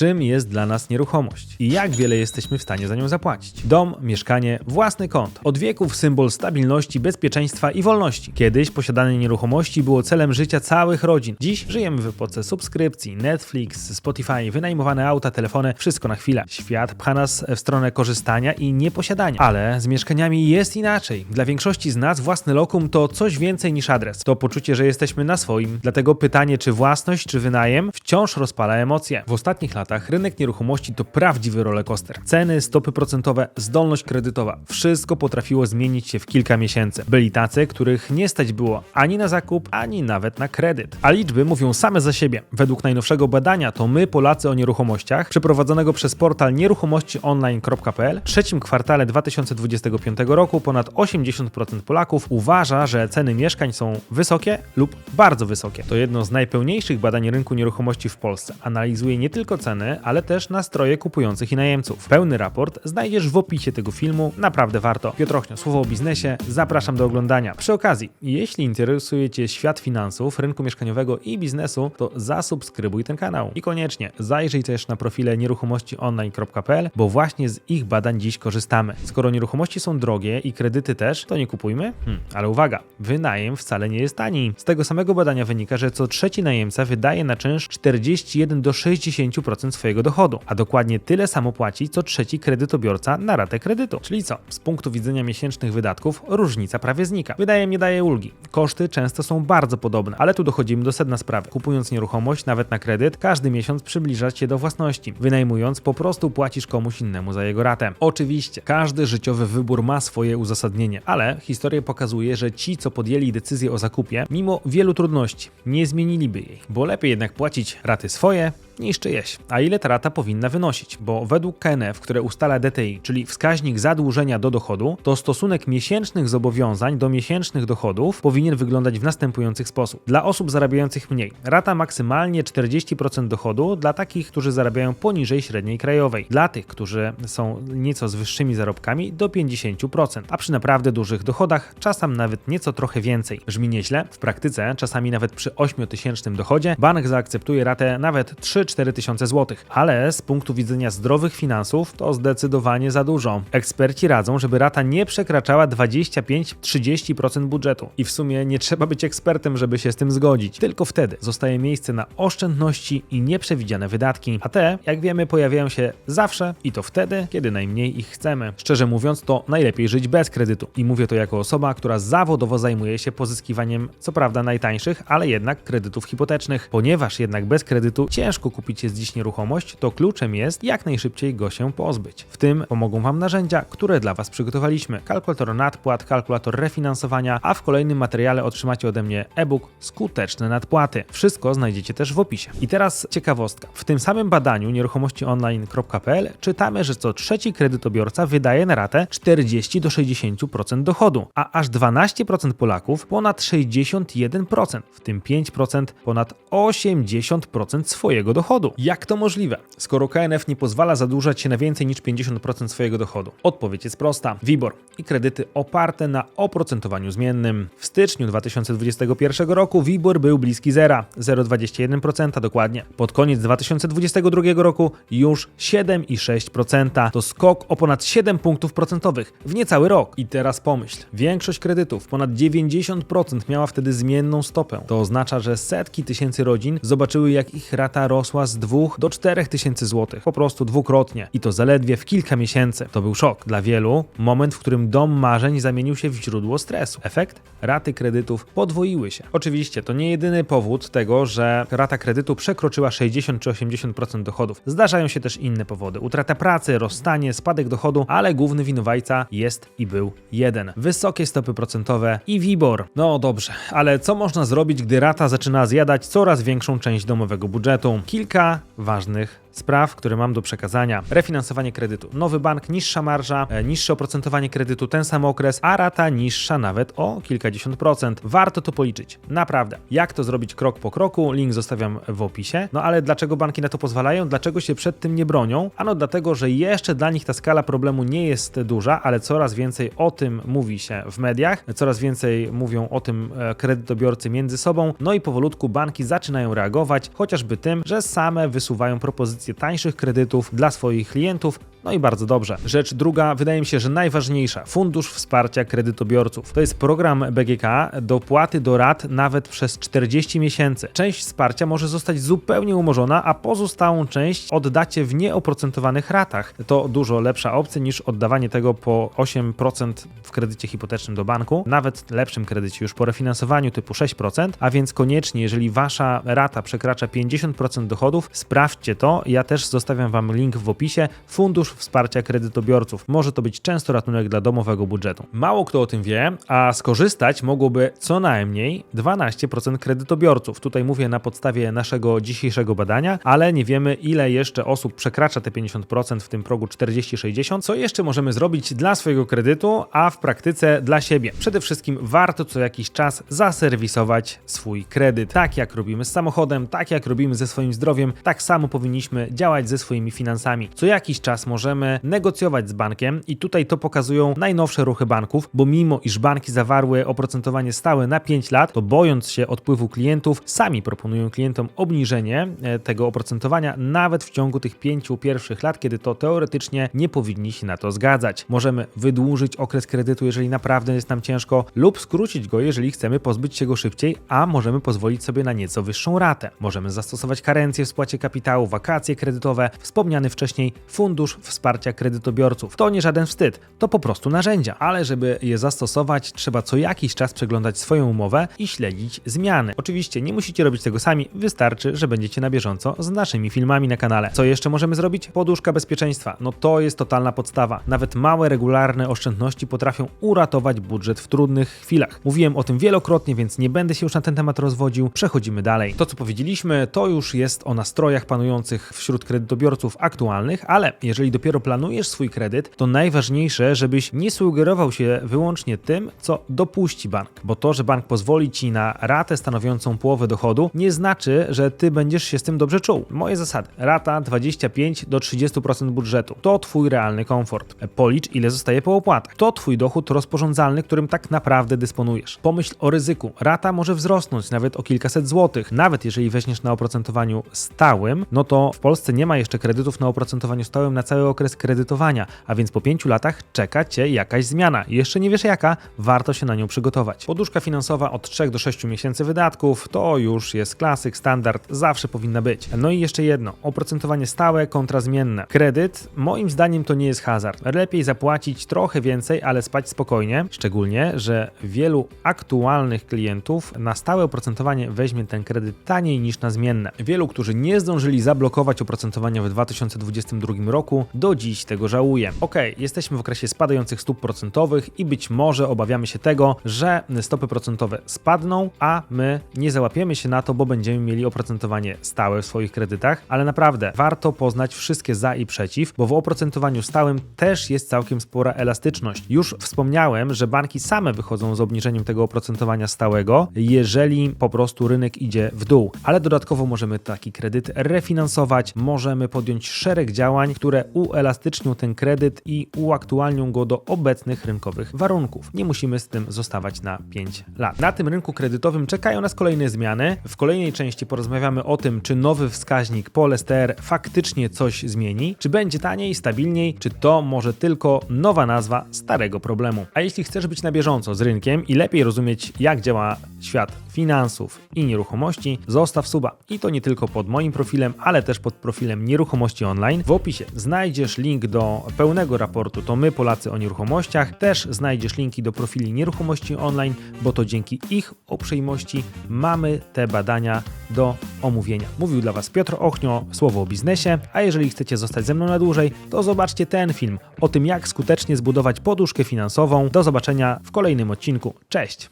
czym jest dla nas nieruchomość i jak wiele jesteśmy w stanie za nią zapłacić. Dom, mieszkanie, własny kąt. Od wieków symbol stabilności, bezpieczeństwa i wolności. Kiedyś posiadanie nieruchomości było celem życia całych rodzin. Dziś żyjemy w epoce subskrypcji, Netflix, Spotify, wynajmowane auta, telefony, wszystko na chwilę. Świat pcha nas w stronę korzystania i nieposiadania. Ale z mieszkaniami jest inaczej. Dla większości z nas własny lokum to coś więcej niż adres. To poczucie, że jesteśmy na swoim. Dlatego pytanie, czy własność, czy wynajem, wciąż rozpala emocje. W ostatnich latach rynek nieruchomości to prawdziwy rollercoaster. Ceny, stopy procentowe, zdolność kredytowa. Wszystko potrafiło zmienić się w kilka miesięcy. Byli tacy, których nie stać było ani na zakup, ani nawet na kredyt. A liczby mówią same za siebie. Według najnowszego badania to my, Polacy o nieruchomościach, przeprowadzonego przez portal nieruchomościonline.pl, w trzecim kwartale 2025 roku ponad 80% Polaków uważa, że ceny mieszkań są wysokie lub bardzo wysokie. To jedno z najpełniejszych badań rynku nieruchomości w Polsce. Analizuje nie tylko ceny, ale też nastroje kupujących i najemców. Pełny raport znajdziesz w opisie tego filmu, naprawdę warto. Piotrochnia, słowo o biznesie, zapraszam do oglądania. Przy okazji, jeśli interesuje Cię świat finansów, rynku mieszkaniowego i biznesu, to zasubskrybuj ten kanał. I koniecznie zajrzyj też na profile nieruchomościonline.pl, bo właśnie z ich badań dziś korzystamy. Skoro nieruchomości są drogie i kredyty też, to nie kupujmy? Hmm, ale uwaga, wynajem wcale nie jest tani. Z tego samego badania wynika, że co trzeci najemca wydaje na czynsz 41 do 60% swojego dochodu, a dokładnie tyle samo płaci co trzeci kredytobiorca na ratę kredytu. Czyli co? Z punktu widzenia miesięcznych wydatków różnica prawie znika. Wydajem nie daje ulgi. Koszty często są bardzo podobne, ale tu dochodzimy do sedna sprawy. Kupując nieruchomość, nawet na kredyt, każdy miesiąc przybliża cię do własności. Wynajmując, po prostu płacisz komuś innemu za jego ratę. Oczywiście, każdy życiowy wybór ma swoje uzasadnienie, ale historia pokazuje, że ci, co podjęli decyzję o zakupie, mimo wielu trudności, nie zmieniliby jej, bo lepiej jednak płacić raty swoje niż czyjeś. A ile ta rata powinna wynosić? Bo według KNF, które ustala DTI, czyli wskaźnik zadłużenia do dochodu, to stosunek miesięcznych zobowiązań do miesięcznych dochodów powinien wyglądać w następujący sposób. Dla osób zarabiających mniej, rata maksymalnie 40% dochodu dla takich, którzy zarabiają poniżej średniej krajowej. Dla tych, którzy są nieco z wyższymi zarobkami, do 50%, a przy naprawdę dużych dochodach czasem nawet nieco trochę więcej. Brzmi nieźle? W praktyce czasami nawet przy 8 tysięcznym dochodzie bank zaakceptuje ratę nawet 3 4000 zł, ale z punktu widzenia zdrowych finansów to zdecydowanie za dużo. Eksperci radzą, żeby rata nie przekraczała 25-30% budżetu i w sumie nie trzeba być ekspertem, żeby się z tym zgodzić. Tylko wtedy zostaje miejsce na oszczędności i nieprzewidziane wydatki, a te, jak wiemy, pojawiają się zawsze i to wtedy, kiedy najmniej ich chcemy. Szczerze mówiąc, to najlepiej żyć bez kredytu i mówię to jako osoba, która zawodowo zajmuje się pozyskiwaniem co prawda najtańszych, ale jednak kredytów hipotecznych, ponieważ jednak bez kredytu ciężko kupić jest dziś nieruchomość, to kluczem jest jak najszybciej go się pozbyć. W tym pomogą Wam narzędzia, które dla Was przygotowaliśmy. Kalkulator nadpłat, kalkulator refinansowania, a w kolejnym materiale otrzymacie ode mnie e-book Skuteczne nadpłaty. Wszystko znajdziecie też w opisie. I teraz ciekawostka. W tym samym badaniu nieruchomościonline.pl czytamy, że co trzeci kredytobiorca wydaje na ratę 40 do 60% dochodu, a aż 12% Polaków ponad 61%, w tym 5% ponad 80% swojego dochodu. Jak to możliwe, skoro KNF nie pozwala zadłużać się na więcej niż 50% swojego dochodu? Odpowiedź jest prosta. WIBOR i kredyty oparte na oprocentowaniu zmiennym. W styczniu 2021 roku WIBOR był bliski zera, 0,21% dokładnie. Pod koniec 2022 roku już 7,6%. To skok o ponad 7 punktów procentowych w niecały rok. I teraz pomyśl, większość kredytów, ponad 90% miała wtedy zmienną stopę. To oznacza, że setki tysięcy rodzin zobaczyły jak ich rata rosła z 2 do 4 tysięcy złotych, po prostu dwukrotnie. I to zaledwie w kilka miesięcy. To był szok dla wielu, moment, w którym dom marzeń zamienił się w źródło stresu. Efekt? Raty kredytów podwoiły się. Oczywiście to nie jedyny powód tego, że rata kredytu przekroczyła 60 czy 80% dochodów. Zdarzają się też inne powody. Utrata pracy, rozstanie, spadek dochodu, ale główny winowajca jest i był jeden. Wysokie stopy procentowe i WIBOR. No dobrze, ale co można zrobić, gdy rata zaczyna zjadać coraz większą część domowego budżetu? Kilka ważnych spraw, które mam do przekazania. Refinansowanie kredytu. Nowy bank, niższa marża, e, niższe oprocentowanie kredytu, ten sam okres, a rata niższa nawet o kilkadziesiąt procent. Warto to policzyć. Naprawdę. Jak to zrobić krok po kroku? Link zostawiam w opisie. No ale dlaczego banki na to pozwalają? Dlaczego się przed tym nie bronią? Ano dlatego, że jeszcze dla nich ta skala problemu nie jest duża, ale coraz więcej o tym mówi się w mediach, coraz więcej mówią o tym e, kredytobiorcy między sobą, no i powolutku banki zaczynają reagować, chociażby tym, że same wysuwają propozycje propozycje tańszych kredytów dla swoich klientów. No i bardzo dobrze. Rzecz druga, wydaje mi się, że najważniejsza. Fundusz Wsparcia Kredytobiorców. To jest program BGK dopłaty do rat nawet przez 40 miesięcy. Część wsparcia może zostać zupełnie umorzona, a pozostałą część oddacie w nieoprocentowanych ratach. To dużo lepsza opcja niż oddawanie tego po 8% w kredycie hipotecznym do banku, nawet lepszym kredycie już po refinansowaniu typu 6%, a więc koniecznie, jeżeli wasza rata przekracza 50% dochodów, sprawdźcie to. Ja też zostawiam wam link w opisie. Fundusz Wsparcia Kredytobiorców. Może to być często ratunek dla domowego budżetu. Mało kto o tym wie, a skorzystać mogłoby co najmniej 12% kredytobiorców. Tutaj mówię na podstawie naszego dzisiejszego badania, ale nie wiemy ile jeszcze osób przekracza te 50% w tym progu 40-60. Co jeszcze możemy zrobić dla swojego kredytu, a w praktyce dla siebie? Przede wszystkim warto co jakiś czas zaserwisować swój kredyt. Tak jak robimy z samochodem, tak jak robimy ze swoim zdrowiem, tak samo powinniśmy działać ze swoimi finansami. Co jakiś czas możemy negocjować z bankiem i tutaj to pokazują najnowsze ruchy banków, bo mimo iż banki zawarły oprocentowanie stałe na 5 lat, to bojąc się odpływu klientów, sami proponują klientom obniżenie e, tego oprocentowania nawet w ciągu tych pięciu pierwszych lat, kiedy to teoretycznie nie powinni się na to zgadzać. Możemy wydłużyć okres kredytu, jeżeli naprawdę jest nam ciężko, lub skrócić go, jeżeli chcemy pozbyć się go szybciej, a możemy pozwolić sobie na nieco wyższą ratę. Możemy zastosować karencję w spłacie kapitału, wakacje kredytowe, wspomniany wcześniej fundusz wsparcia kredytobiorców. To nie żaden wstyd, to po prostu narzędzia, ale żeby je zastosować, trzeba co jakiś czas przeglądać swoją umowę i śledzić zmiany. Oczywiście nie musicie robić tego sami, wystarczy, że będziecie na bieżąco z naszymi filmami na kanale. Co jeszcze możemy zrobić? Poduszka bezpieczeństwa. No to jest totalna podstawa. Nawet małe, regularne oszczędności potrafią uratować budżet w trudnych chwilach. Mówiłem o tym wielokrotnie, więc nie będę się już na ten temat rozwodził. Przechodzimy dalej. To, co powiedzieliśmy, to już jest o nastrojach panujących wśród kredytobiorców aktualnych, ale jeżeli dopiero planujesz swój kredyt, to najważniejsze, żebyś nie sugerował się wyłącznie tym, co dopuści bank, bo to, że bank pozwoli ci na ratę stanowiącą połowę dochodu, nie znaczy, że ty będziesz się z tym dobrze czuł. Moje zasady: rata 25 do 30% budżetu to twój realny komfort. Policz, ile zostaje po opłatach. To twój dochód rozporządzalny, którym tak naprawdę dysponujesz. Pomyśl o ryzyku. Rata może wzrosnąć nawet o kilkaset złotych. Nawet jeżeli weźmiesz na oprocentowaniu stałym, no to w Polsce nie ma jeszcze kredytów na oprocentowaniu stałym na cały okres kredytowania, a więc po 5 latach czeka cię jakaś zmiana. Jeszcze nie wiesz jaka, warto się na nią przygotować. Poduszka finansowa od 3 do 6 miesięcy wydatków to już jest klasyk, standard, zawsze powinna być. No i jeszcze jedno, oprocentowanie stałe kontra zmienne. Kredyt, moim zdaniem to nie jest hazard. Lepiej zapłacić trochę więcej, ale spać spokojnie, szczególnie, że wielu aktualnych klientów na stałe oprocentowanie weźmie ten kredyt taniej niż na zmienne. Wielu, którzy nie zdążyli zablokować oprocentowania w 2022 roku, do dziś tego żałuje. Ok, jesteśmy w okresie spadających stóp procentowych i być może obawiamy się tego, że stopy procentowe spadną, a my nie załapiemy się na to, bo będziemy mieli oprocentowanie stałe w swoich kredytach, ale naprawdę warto poznać wszystkie za i przeciw, bo w oprocentowaniu stałym też jest całkiem spora elastyczność. Już wspomniałem, że banki same wychodzą z obniżeniem tego oprocentowania stałego, jeżeli po prostu rynek idzie w dół, ale dodatkowo możemy taki kredyt refinansować, możemy podjąć szereg działań, które uelastycznią ten kredyt i uaktualnią go do obecnych rynkowych warunków. Nie musimy z tym zostawać na 5 lat. Na tym rynku kredytowym czekają nas kolejne zmiany. W kolejnej części porozmawiamy o tym, czy nowy wskaźnik Polester faktycznie coś zmieni, czy będzie taniej, stabilniej, czy to może tylko nowa nazwa starego problemu. A jeśli chcesz być na bieżąco z rynkiem i lepiej rozumieć, jak działa świat finansów i nieruchomości, zostaw suba. I to nie tylko pod moim profilem, ale też pod profilem Nieruchomości Online. W opisie znajdziesz link do pełnego raportu To My Polacy o nieruchomościach. Też znajdziesz linki do profili Nieruchomości Online, bo to dzięki ich uprzejmości mamy te badania do omówienia. Mówił dla Was Piotr Ochnio, słowo o biznesie, a jeżeli chcecie zostać ze mną na dłużej, to zobaczcie ten film o tym, jak skutecznie zbudować poduszkę finansową. Do zobaczenia w kolejnym odcinku. Cześć!